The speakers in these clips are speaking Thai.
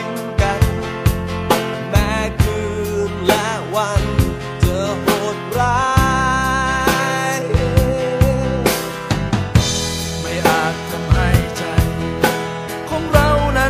้ง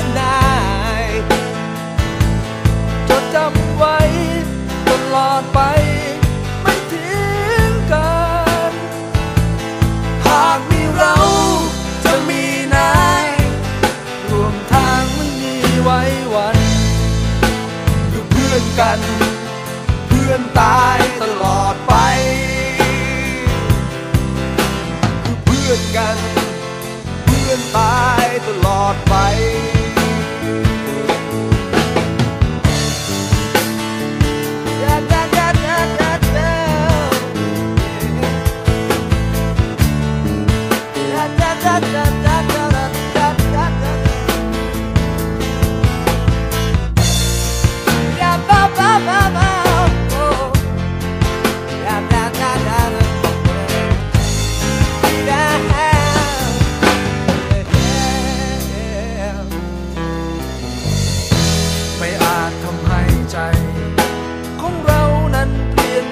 ะ มีไว้วันอยู่เพื่อนกัน เพื่อนตายตลอดไป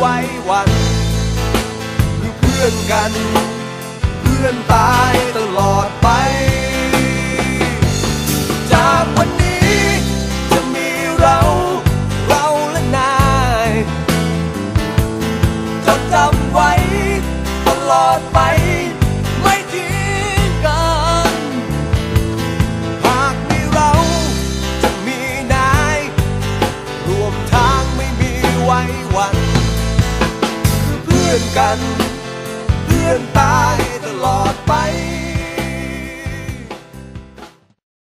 ไว้วัน คือเพื่อนกัน เพื่อนตาย คือเ